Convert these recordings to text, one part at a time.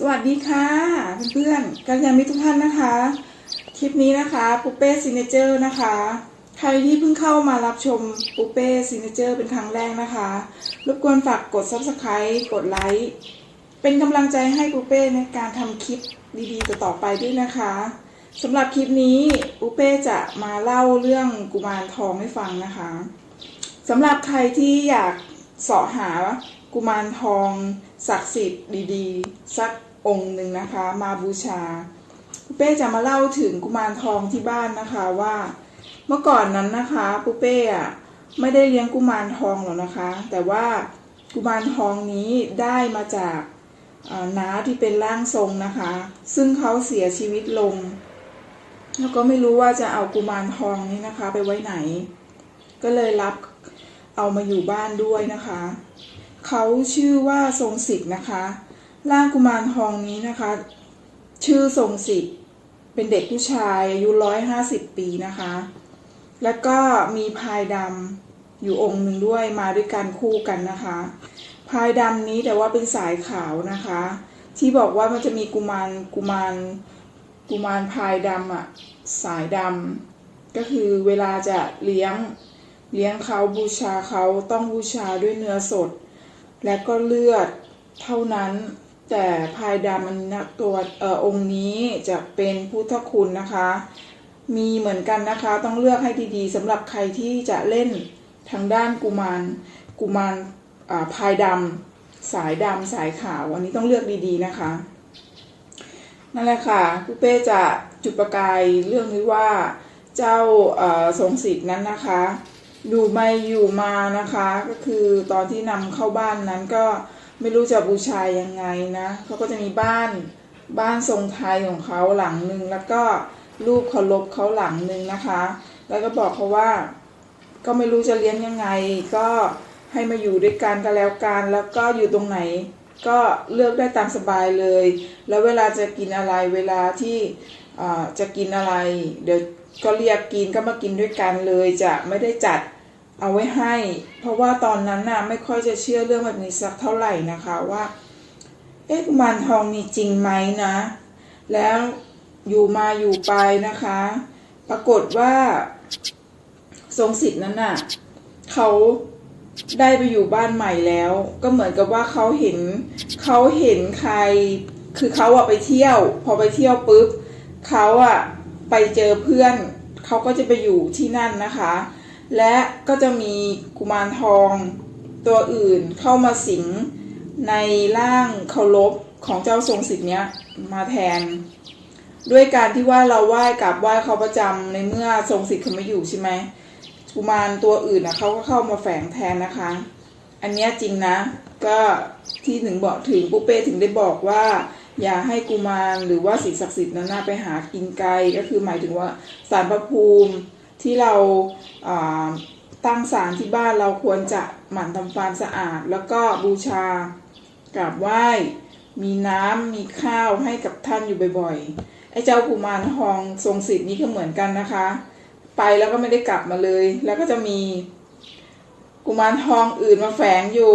สวัสดีค่ะเพื่อนๆกัลยามิทุกท่านนะคะ คลิปนี้นะคะปุเป้ซิเนเจอร์นะคะ ใครที่เพิ่งเข้ามารับชมปุเป้ซิเนเจอร์เป็นครั้งแรกนะคะ รบกวนฝากกด subscribe กดไลค์เป็นกำลังใจให้ปุเป้ในการทำคลิปดีๆต่อๆไปด้วยนะคะสำหรับคลิปนี้ปุเป้จะมาเล่าเรื่องกุมารทองให้ฟังนะคะสำหรับใครที่อยากเสาะหากุมารทองศักดิ์สิทธิ์ดีๆ สัก องค์หนึ่งนะคะ มาบูชาปุเป้จะมาเล่าถึงกุมารทองที่บ้านนะคะว่า เมื่อก่อนนั้นนะคะปุเป้อะไม่ได้เลี้ยงกุมารทองหรอกนะคะ แต่ว่ากุมารทองนี้ได้มาจากน้าที่เป็นร่างทรงนะคะ ซึ่งเขาเสียชีวิตลง แล้วก็ไม่รู้ว่าจะเอากุมารทองนี้นะคะ ไปไว้ไหน ก็เลยรับเอามาอยู่บ้านด้วยนะคะ เขาชื่อว่าทรงสิทธ์นะคะ ร่างกุมารทองนี้นะคะ ชื่อทรงสิทธิ์เป็นเด็กผู้ชายอายุร้อยห้าสิบปีนะคะ แล้วก็มีพายดำอยู่องค์หนึ่งด้วยมาด้วยกันคู่กันนะคะ พายดำนี้แต่ว่าเป็นสายขาวนะคะ ที่บอกว่ามันจะมีกุมารกุมารกุมารพายดำอะสายดำก็คือเวลาจะเลี้ยงเลี้ยงเขาบูชาเขาต้องบูชาด้วยเนื้อสด และก็เลือดเท่านั้น แต่พายดำมันนะตัวเอ่อองค์นี้จะเป็นพุทธคุณนะคะ มีเหมือนกันนะคะต้องเลือกให้ดีๆสำหรับใครที่จะเล่นทางด้านกุมารกุมารอ่าพายดำสายดำสายขาวอันนี้ต้องเลือกดีๆนะคะนั่นแหละค่ะพี่เป้จะจุดประกายเรื่องนี้ว่าเจ้าทรงสิทธิ์นั้นนะคะอยู่ไม่อยู่มานะคะ ก็คือตอนที่นำเข้าบ้านนั้นก็ ไม่รู้จะบูชายังไงนะเขาก็จะมีบ้านบ้านทรงไทยของเขาหลังหนึ่งแล้วก็รูปเคารพเขาหลังหนึ่งนะคะ แล้วก็บอกเขาว่า ก็ไม่รู้จะเลี้ยงยังไง ก็ให้มาอยู่ด้วยกันก็แล้วกัน แล้วก็อยู่ตรงไหน ก็เลือกได้ตามสบายเลย แล้วเวลาจะกินอะไรเวลาที่จะกินอะไร เดี๋ยวก็เรียกกินก็มากินด้วยกันเลยจะไม่ได้จัด เอาไว้ให้ เพราะว่าตอนนั้นน่ะไม่ค่อยจะเชื่อเรื่องแบบนี้สักเท่าไหร่นะคะว่า เอ๊ะกุมารทองมีจริงไหมนะ แล้วอยู่มาอยู่ไปนะคะ ปรากฏว่าทรงสิทธิ์นั้นน่ะเขาได้ไปอยู่บ้านใหม่แล้ว ก็เหมือนกับว่าเขาเห็นเขาเห็นใคร คือเขาอะไปเที่ยว พอไปเที่ยวปุ๊บเขาอะไปเจอเพื่อนเขาก็จะไปอยู่ที่นั่นนะคะ และก็จะมีกุมารทองตัวอื่นเข้ามาสิงในร่างเคารพของเจ้าทรงสิทธิ์เนี้ยมาแทน ด้วยการที่ว่าเราไหว้กราบไหว้เขาประจำในเมื่อทรงสิทธิ์เขาไม่อยู่ใช่ไหมกุมารตัวอื่นนะเขาก็เข้ามาแฝงแทนนะคะ อันนี้จริงนะก็ที่ถึงบอกถึงปุ๊เป้ถึงได้บอกว่า อย่าให้กุมารหรือว่าสิ่งศักดิ์สิทธิ์นั้นไปหากินไกลก็คือหมายถึงว่าสารพระภูมิ ที่เราตั้งศาลที่บ้านเราควรจะหมั่นทำความสะอาด แล้วก็บูชากราบไหว้ มีน้ำมีข้าวให้กับท่านอยู่บ่อยๆไอ้เจ้ากุมารทองทรงสิทธิ์นี้ก็เหมือนกันนะคะ ไปแล้วก็ไม่ได้กลับมาเลย แล้วก็จะมีกุมารทองอื่นมาแฝงอยู่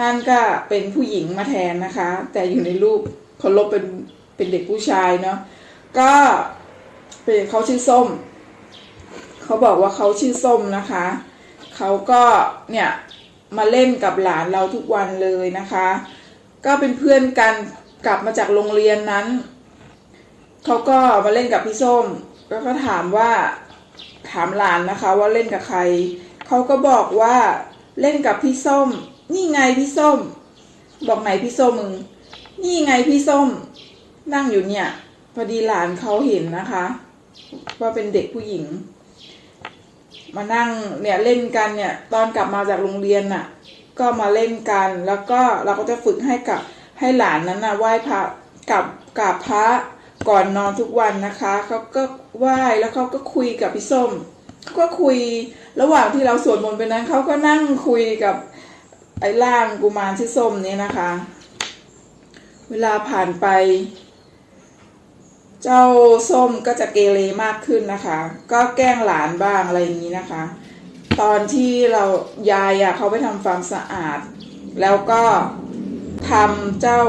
นั่นก็เป็นผู้หญิงมาแทนนะคะ แต่อยู่ในรูปเคารพเป็นเป็นเด็กผู้ชายเนาะก็เป็นเขาชื่อส้ม เขาบอกว่าเขาชื่อส้มนะคะ เขาก็เนี่ยมาเล่นกับหลานเราทุกวันเลยนะคะ ก็เป็นเพื่อนกันกลับมาจากโรงเรียนนั้น เขาก็มาเล่นกับพี่ส้ม แล้วก็ถามว่าถามหลานนะคะว่าเล่นกับใคร เขาก็บอกว่าเล่นกับพี่ส้ม นี่ไงพี่ส้ม บอกไหนพี่ส้มมึง นี่ไงพี่ส้ม นั่งอยู่เนี่ย พอดีหลานเขาเห็นนะคะ ว่าเป็นเด็กผู้หญิง มานั่งเนี่ยเล่นกันเนี่ย ตอนกลับมาจากโรงเรียนน่ะ ก็มาเล่นกันแล้วก็เราก็จะฝึกให้กับให้หลานนั้นน่ะไหว้พระกับกับพระก่อนนอนทุกวันนะคะเขาก็ไหว้แล้วเขาก็คุยกับพี่ส้มเขาก็คุยระหว่างที่เราสวดมนต์ไปนั้นเขาก็นั่งคุยกับไอ้ร่างกุมารชื่อส้มนี่ยนะคะ เวลาผ่านไป เจ้าส้มก็จะเกเรมากขึ้นนะคะ ก็แกล้งหลานบ้างอะไรอย่างนี้นะคะ ตอนที่เรายายอะเขาไปทำความสะอาด แล้วก็ทำเจ้า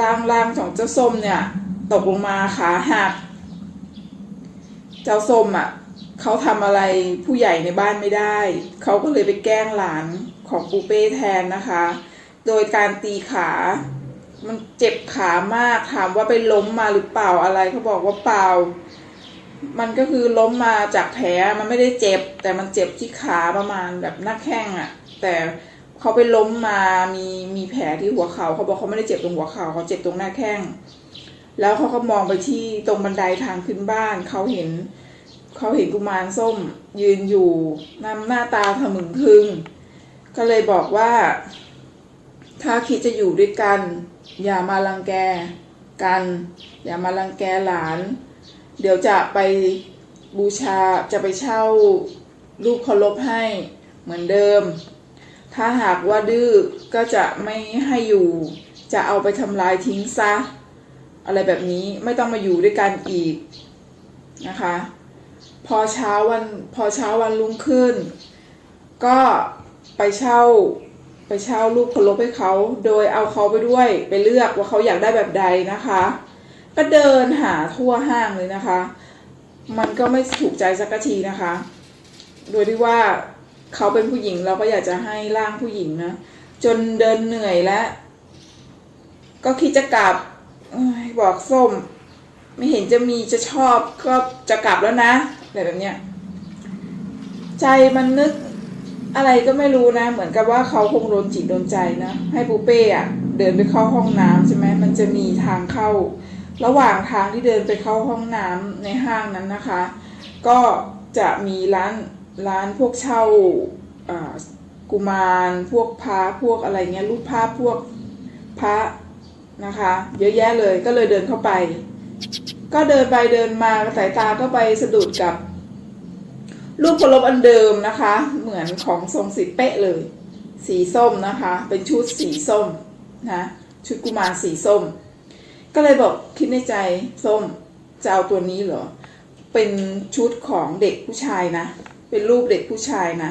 ร่างร่างของเจ้าส้มเนี่ย ตกลงมาขาหัก เจ้าส้มอะเขาทำอะไรผู้ใหญ่ในบ้านไม่ได้ เขาก็เลยไปแกล้งหลานของปูเป้แทนนะคะ โดยการตีขา มันเจ็บขามากถามว่าไปล้มมาหรือเปล่าอะไรเขาบอกว่าเปล่า มันก็คือล้มมาจากแผลมันไม่ได้เจ็บ แต่มันเจ็บที่ขาประมาณแบบหน้าแข้งอะ่ะ แต่เขาไปล้มมามีมีแผลที่หัวเขาเขาบอกเขาไม่ได้เจ็บตรงหัวเขาเขาเจ็บตรงหน้าแข้งแล้วเขาก็มองไปที่ตรงบันไดทางขึ้นบ้านเขาเห็นเขาเห็นกุมารส้ม ยืนอยู่น้าหน้าตาถมึงทึง ก็เลยบอกว่า ถ้าคิดจะอยู่ด้วยกัน อย่ามารังแกกัน อย่ามารังแกหลาน เดี๋ยวจะไปบูชาจะไปเช่ารูปเคารพให้เหมือนเดิม ถ้าหากว่าดื้อก็จะไม่ให้อยู่ จะเอาไปทำลายทิ้งซะ อะไรแบบนี้ไม่ต้องมาอยู่ด้วยกันอีกนะคะ พอเช้าวันพอเช้าวันรุ่งขึ้น ก็ไปเช่า ไปเช่ารูปเคารพให้เขา โดยเอาเขาไปด้วยไปเลือกว่าเขาอยากได้แบบใดนะคะ ก็เดินหาทั่วห้างเลยนะคะ มันก็ไม่ถูกใจสักทีนะคะ โดยที่ว่าเขาเป็นผู้หญิงเราก็อยากจะให้ร่างผู้หญิงนะ จนเดินเหนื่อยแล้ว ก็คิดจะกลับอบอกส้ม ไม่เห็นจะมีจะชอบก็จะกลับแล้วนะอะไรแบบเนี้ยใจมันนึก อะไรก็ไม่รู้นะ เหมือนกับว่าเขาคงโดนจิตโดนใจนะ ให้ปูเป้อะเดินไปเข้าห้องน้ำใช่ไหมมันจะมีทางเข้า ระหว่างทางที่เดินไปเข้าห้องน้ำในห้างนั้นนะคะ ก็จะมีร้านร้านพวกเช่าอ่ากุมารพวกพระพวกอะไรเงี้ยรูปภาพพวกพระนะคะ เยอะแยะเลยก็เลยเดินเข้าไป ก็เดินไปเดินมาสายตาก็ไปสะดุดกับ รูปเคารพอันเดิมนะคะ เหมือนของทรงสิทธิ์เป๊ะเลย สีส้มนะคะ เป็นชุดสีส้มนะชุดกุมารสีส้ม ก็เลยบอกคิดในใจส้มจะเอาตัวนี้เหรอเป็นชุดของเด็กผู้ชายนะ เป็นรูปเด็กผู้ชายนะ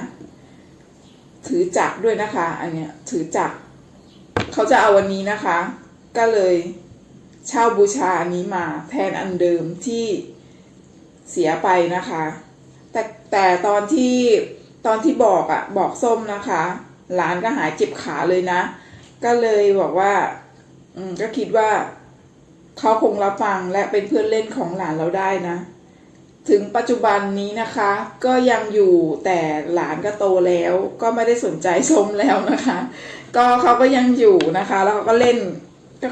ถือจักรด้วยนะคะ อันเนี้ยถือจักรเขาจะเอาวันนี้นะคะ ก็เลยเช่าบูชาอันนี้มาแทนอันเดิมที่เสียไปนะคะ แต่แต่ตอนที่ตอนที่บอกอะ่ะ บอกส้มนะคะ หลานก็หายเจ็บขาเลยนะ ก็เลยบอกว่า อืมก็คิดว่าเขาคงรับฟังและเป็นเพื่อนเล่นของหลานเราได้นะ ถึงปัจจุบันนี้นะคะ ก็ยังอยู่แต่หลานก็โตแล้ว ก็ไม่ได้สนใจส้มแล้วนะคะ ก็เขาก็ยังอยู่นะคะ แล้วเขาก็เล่น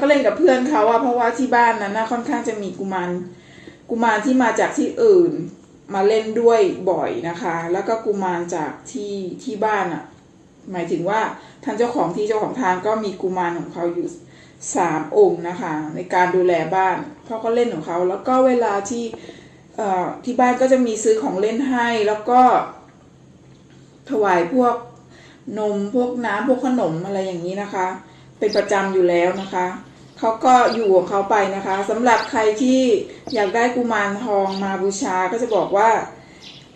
ก็เล่นกับเพื่อนเขาอะเพราะว่าที่บ้านนั้นนะค่อนข้างจะมีกุมารกุมารที่มาจากที่อื่น มาเล่นด้วยบ่อยนะคะ แล้วก็กุมารจากที่ที่บ้านอะหมายถึงว่าท่านเจ้าของที่เจ้าของทางก็มีกุมารของเขาอยู่สามองค์นะคะ ในการดูแลบ้านเขาก็เล่นของเขา แล้วก็เวลาที่เอ่อที่บ้านก็จะมีซื้อของเล่นให้ แล้วก็ถวายพวกนมพวกน้ำพวกขนมอะไรอย่างนี้นะคะ เป็นประจำอยู่แล้วนะคะ เขาก็อยู่ของเขาไปนะคะสำหรับใครที่อยากได้กุมารทองมาบูชาก็จะบอกว่า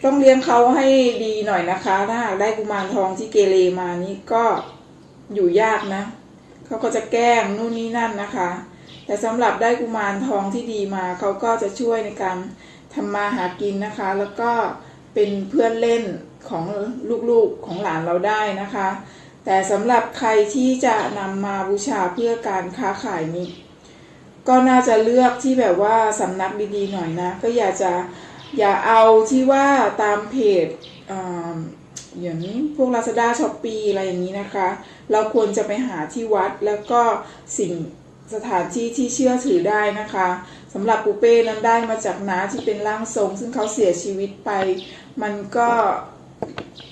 ต้องเลี้ยงเขาให้ดีหน่อยนะคะ ถ้าหากได้กุมารทองที่เกเรมานี่ก็อยู่ยากนะเขาก็จะแกล้งนู่นนี่นั่นนะคะ แต่สำหรับได้กุมารทองที่ดีมาเขาก็จะช่วยในการทำมาหากินนะคะ แล้วก็เป็นเพื่อนเล่นของลูกๆของหลานเราได้นะคะ แต่สำหรับใครที่จะนำมาบูชาเพื่อการค้าขายนี้ ก็น่าจะเลือกที่แบบว่าสำนักดีๆหน่อยนะ ก็อย่าจะอย่าเอาที่ว่าตามเพจอย่างนี้พวก Lazada s h o p e e อะไรอย่างนี้นะคะ เราควรจะไปหาที่วัดแล้วก็สิ่งสถานที่ที่เชื่อถือได้นะคะสำหรับปูเป้นั้นได้มาจากน้าที่เป็นร่างทรง ซึ่งเขาเสียชีวิตไป มันก็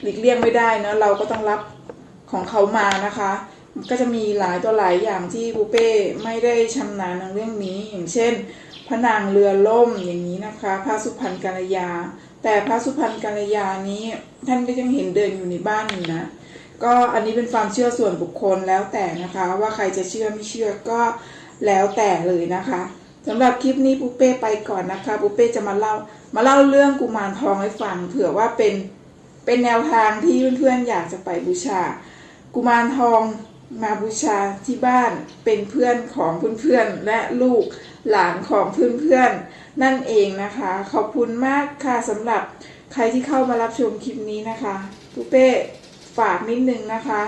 หลีกเลี่ยงไม่ได้นะเราก็ต้องรับ ของเขามานะคะก็จะมีหลายตัวหลายอย่างที่ปูเป้ไม่ได้ชำนาญในเรื่องนี้ อย่างเช่น พระนางเรือล่มอย่างนี้นะคะ พระสุพรรณกัลยา แต่พระสุพรรณกัลยานี้ท่านก็ยังเห็นเดินอยู่ในบ้านอยู่นะ ก็อันนี้เป็นความเชื่อส่วนบุคคลแล้วแต่นะคะ ว่าใครจะเชื่อไม่เชื่อก็แล้วแต่เลยนะคะสำหรับคลิปนี้ปูเป้ไปก่อนนะคะปูเป้จะมาเล่ามาเล่าเรื่องกุมารทองให้ฟังเผื่อว่าเป็นเป็นแนวทางที่เพื่อนๆอยากจะไปบูชา กุมารทองมาบูชาที่บ้านเป็นเพื่อนของเพื่อนๆและลูกหลานของเพื่อนๆนั่นเองนะคะ ขอบคุณมากค่ะสำหรับใครที่เข้ามารับชมคลิปนี้นะคะปุเป้ฝากนิดนึงนะคะ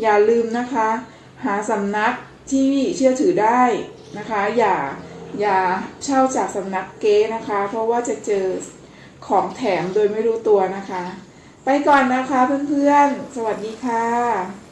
อย่าลืมนะคะ หาสำนักที่เชื่อถือได้นะคะ อย่าอย่าเช่าจากสำนักเก๊นะคะ เพราะว่าจะเจอของแถมโดยไม่รู้ตัวนะคะ ไปก่อนนะคะเพื่อนๆ สวัสดีค่ะ